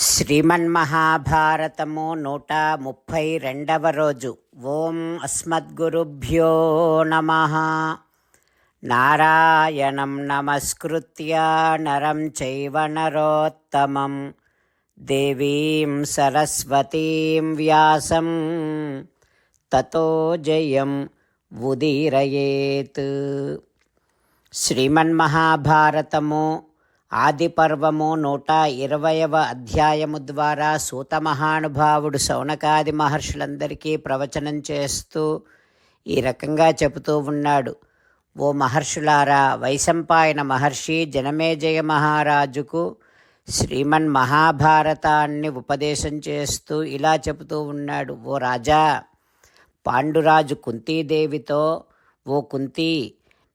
శ్రీమన్మహాభారతము నూట ముప్పై రెండవ రోజు. ఓం అస్మద్గురుభ్యో నమ. నారాయణం నమస్కృత్య నరం చైవ నరోత్తమం. దేవీం సరస్వతీం వ్యాసం. తతో జయం ఉదీరయేత్. శ్రీమన్మహాభారతము ఆది పర్వము నూట ఇరవయవ అధ్యాయము ద్వారా సూత మహానుభావుడు శౌనకాది మహర్షులందరికీ ప్రవచనం చేస్తూ ఈ రకంగా చెబుతూ ఉన్నాడు. ఓ మహర్షులారా వైశంపాయన మహర్షి జనమేజయ మహారాజుకు శ్రీమన్ మహాభారతాన్ని ఉపదేశం చేస్తూ ఇలా చెబుతూ ఉన్నాడు. ఓ రాజా పాండురాజు కుంతీదేవితో ఓ కుంతీ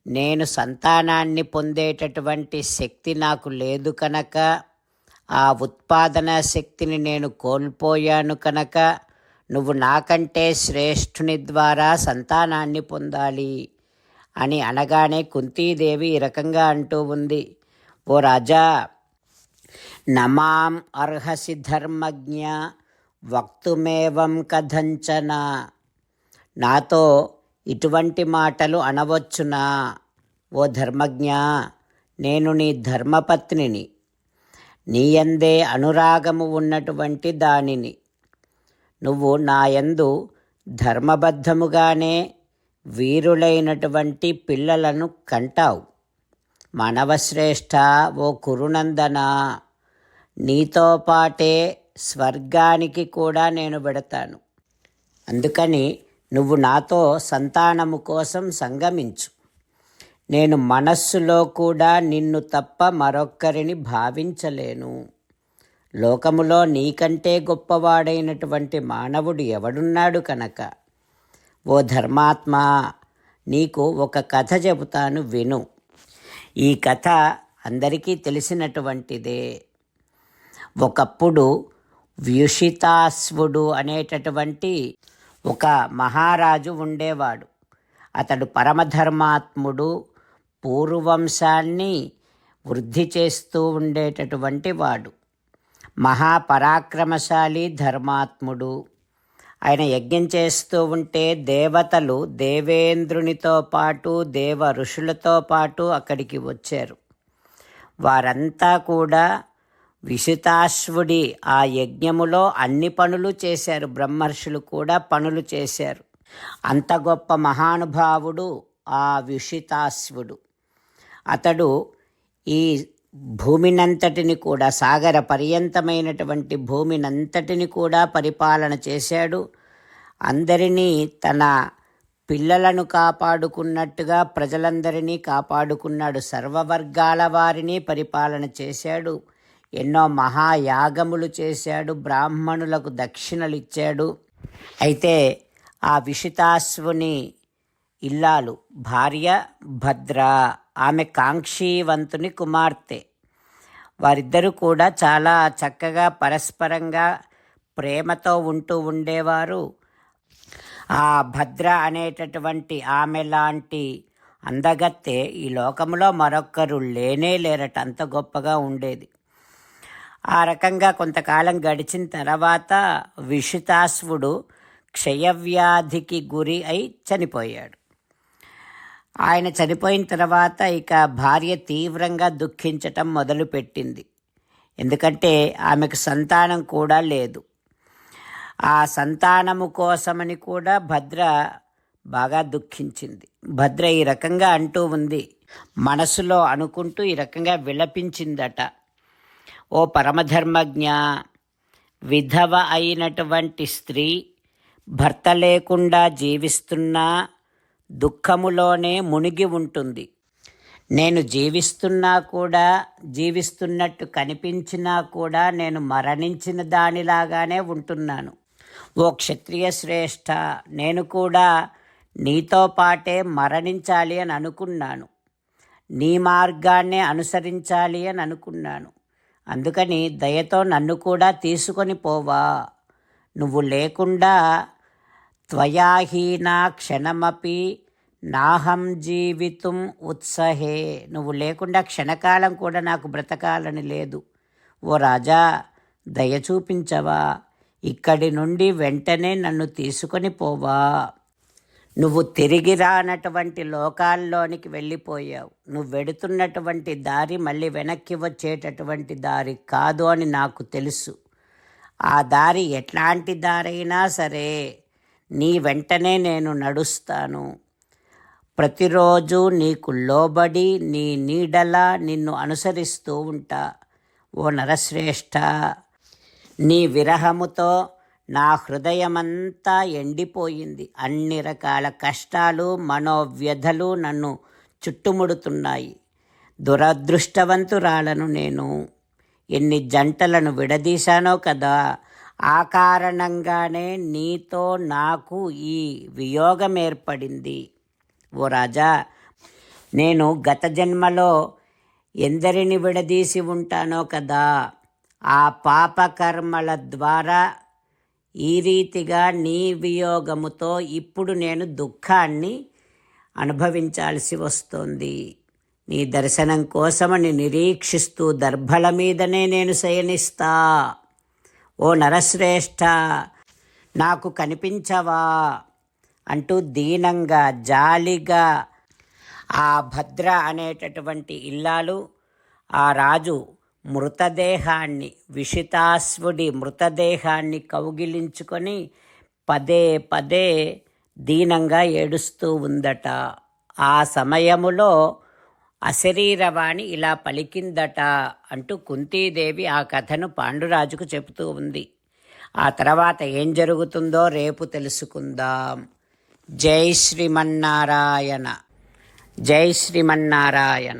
నేను సంతానాన్ని పొందేటటువంటి శక్తి నాకు లేదు కనుక ఆ ఉత్పాదన శక్తిని నేను కోల్పోయాను కనుక నువ్వు నాకంటే శ్రేష్ఠుని ద్వారా సంతానాన్ని పొందాలి అని అనగానే కుంతీదేవి ఈ రకంగా అంటూ ఉంది. ఓ రాజా నమాం అర్హసి ధర్మజ్ఞ వక్తుమేవం కథంచన. నాతో ఇటువంటి మాటలు అనవచ్చునా? ఓ ధర్మజ్ఞ నేను నీ ధర్మపత్నిని. నీయందే అనురాగము ఉన్నటువంటి దానిని. నువ్వు నాయందు ధర్మబద్ధముగానే వీరులైనటువంటి పిల్లలను కంటావు. మనవశ్రేష్ఠ ఓ కురునందన నీతో పాటే స్వర్గానికి కూడా నేను పెడతాను అందుకని నువ్వు నాతో సంతానము కోసం సంగమించు. నేను మనస్సులో కూడా నిన్ను తప్ప మరొక్కరిని భావించలేను. లోకములో నీకంటే గొప్పవాడైనటువంటి మానవుడు ఎవడున్నాడు కనుక? ఓ ధర్మాత్మ నీకు ఒక కథ చెబుతాను విను. ఈ కథ అందరికీ తెలిసినటువంటిదే. ఒకప్పుడు వ్యుషితాశ్వుడు అనేటటువంటి ఒక మహారాజు ఉండేవాడు. అతడు పరమధర్మాత్ముడు పూర్వవంశాన్ని వృద్ధి చేస్తూ ఉండేటటువంటి వాడు. మహాపరాక్రమశాలి ధర్మాత్ముడు. ఆయన యజ్ఞం చేస్తూ ఉంటే దేవతలు దేవేంద్రునితో పాటు దేవ ఋషులతో పాటు అక్కడికి వచ్చారు. వారంతా కూడా విషితాశ్వుడి ఆ యజ్ఞములో అన్ని పనులు చేశారు. బ్రహ్మర్షులు కూడా పనులు చేశారు. అంత గొప్ప మహానుభావుడు ఆ విషితాశ్వుడు అతడు ఈ భూమినంతటిని కూడా సాగర పర్యంతమైనటువంటి భూమినంతటిని కూడా పరిపాలన చేశాడు. అందరినీ తన పిల్లలను కాపాడుకున్నట్టుగా ప్రజలందరినీ కాపాడుకున్నాడు. సర్వవర్గాల వారిని పరిపాలన చేశాడు. ఎన్నో మహాయాగములు చేశాడు బ్రాహ్మణులకు దక్షిణలు ఇచ్చాడు అయితే ఆ విషితాశ్వుని ఇల్లాలు భార్య భద్ర ఆమె కాంక్షీవంతుని కుమార్తె. వారిద్దరూ కూడా చాలా చక్కగా పరస్పరంగా ప్రేమతో ఉంటూ ఉండేవారు. ఆ భద్ర అనేటటువంటి ఆమె లాంటి అందగత్తె ఈ లోకంలో మరొక్కరు లేనే లేరట అంత గొప్పగా ఉండేది. ఆ రకంగా కొంతకాలం గడిచిన తర్వాత విషితాశ్వుడు క్షయవ్యాధికి గురి అయి చనిపోయాడు. ఆయన చనిపోయిన తర్వాత ఇక భార్య తీవ్రంగా దుఃఖించటం మొదలుపెట్టింది. ఎందుకంటే ఆమెకు సంతానం కూడా లేదు. ఆ సంతానము కోసమని కూడా భద్ర బాగా దుఃఖించింది. భద్ర ఈ రకంగా అంటూ ఉంది. మనసులో అనుకుంటూ ఈ రకంగా విలపించిందట. ఓ పరమధర్మజ్ఞ విధవ అయినటువంటి స్త్రీ భర్త లేకుండా జీవిస్తున్నా దుఃఖములోనే మునిగి ఉంటుంది. నేను జీవిస్తున్నా కూడా జీవిస్తున్నట్టు కనిపించినా కూడా నేను మరణించిన దానిలాగానే ఉంటున్నాను. ఓ క్షత్రియ శ్రేష్ఠ నేను కూడా నీతో పాటే మరణించాలి అని అనుకున్నాను. నీ మార్గాన్నే అనుసరించాలి అని అనుకున్నాను. అందుకని దయతో నన్ను కూడా తీసుకొని పోవా. నువ్వు లేకుండా త్వయాహీన క్షణమపి నాహం జీవితం ఉత్సహే. నువ్వు లేకుండా క్షణకాలం కూడా నాకు బ్రతకాలని లేదు. ఓ రాజా దయ చూపించవా. ఇక్కడి నుండి వెంటనే నన్ను తీసుకొని పోవా. నువ్వు తిరిగి రానటువంటి లోకాల్లోనికి వెళ్ళిపోయావు. నువ్వు వెడుతున్నటువంటి దారి మళ్ళీ వెనక్కి వచ్చేటటువంటి దారి కాదు అని నాకు తెలుసు. ఆ దారి ఎట్లాంటి దారైనా సరే నీ వెంటనే నేను నడుస్తాను. ప్రతిరోజు నీకు లోబడి నీ నీడలా నిన్ను అనుసరిస్తూ ఉంటా. ఓ నరశ్రేష్ఠ నీ విరహముతో నా హృదయమంతా ఎండిపోయింది. అన్ని రకాల కష్టాలు మనోవ్యధలు నన్ను చుట్టుముడుతున్నాయి. దురదృష్టవంతురాలను నేను ఎన్ని జంటలను విడదీశానో కదా ఆ కారణంగానే నీతో నాకు ఈ వియోగం ఏర్పడింది ఓ రాజా నేను గత జన్మలో ఎందరిని విడదీసి ఉంటానో కదా ఆ పాపకర్మల ద్వారా ఈ రీతిగా నీ వియోగముతో ఇప్పుడు నేను దుఃఖాన్ని అనుభవించాల్సి వస్తోంది. నీ దర్శనం కోసమని నిరీక్షిస్తూ దర్భల మీదనే నేను శయనిస్తా. ఓ నరశ్రేష్ఠ నాకు కనిపించవా? అంటూ దీనంగా జాలిగా ఆ భద్ర అనేటటువంటి ఇల్లాలు ఆ రాజు మృతదేహాన్ని విషితాశ్వుడి మృతదేహాన్ని కౌగిలించుకొని పదే పదే దీనంగా ఏడుస్తూ ఉందట. ఆ సమయములో అశరీరవాణి ఇలా పలికిందట అంటూ కుంతీదేవి ఆ కథను పాండురాజుకు చెబుతూ ఉంది. ఆ తర్వాత ఏం జరుగుతుందో రేపు తెలుసుకుందాం. జై శ్రీమన్నారాయణ. జై శ్రీమన్నారాయణ.